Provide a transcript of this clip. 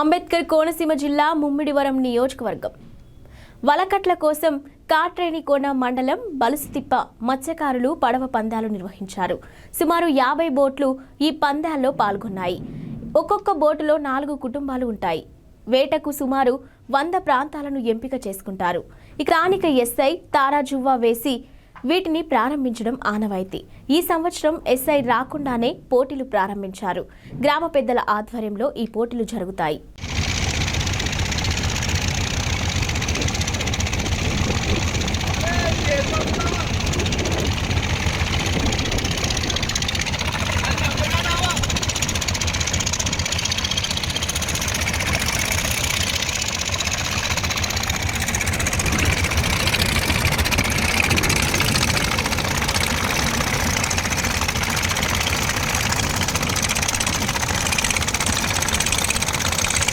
అంబేద్కర్ కోనసీమ జిల్లా ముమ్మిడివరం నియోజకవర్గం. వలకట్ల కోసం కాట్రేణికోన మండలం బలుసుతిప్ప మత్స్యకారులు పడవ పందాలు నిర్వహించారు. సుమారు యాభై బోట్లు ఈ పందాల్లో పాల్గొన్నాయి. ఒక్కొక్క బోటులో నాలుగు కుటుంబాలు ఉంటాయి. వేటకు సుమారు వంద ప్రాంతాలను ఎంపిక చేసుకుంటారు. ఇక స్థానిక ఎస్ఐ తారాజువ్వా వేసి వీటిని ప్రారంభించడం ఆనవాయితీ. ఈ సంవత్సరం ఎస్ఐ రాకుండానే పోటీలు ప్రారంభించారు. గ్రామ పెద్దల ఆధ్వర్యంలో ఈ పోటీలు జరుగుతాయి.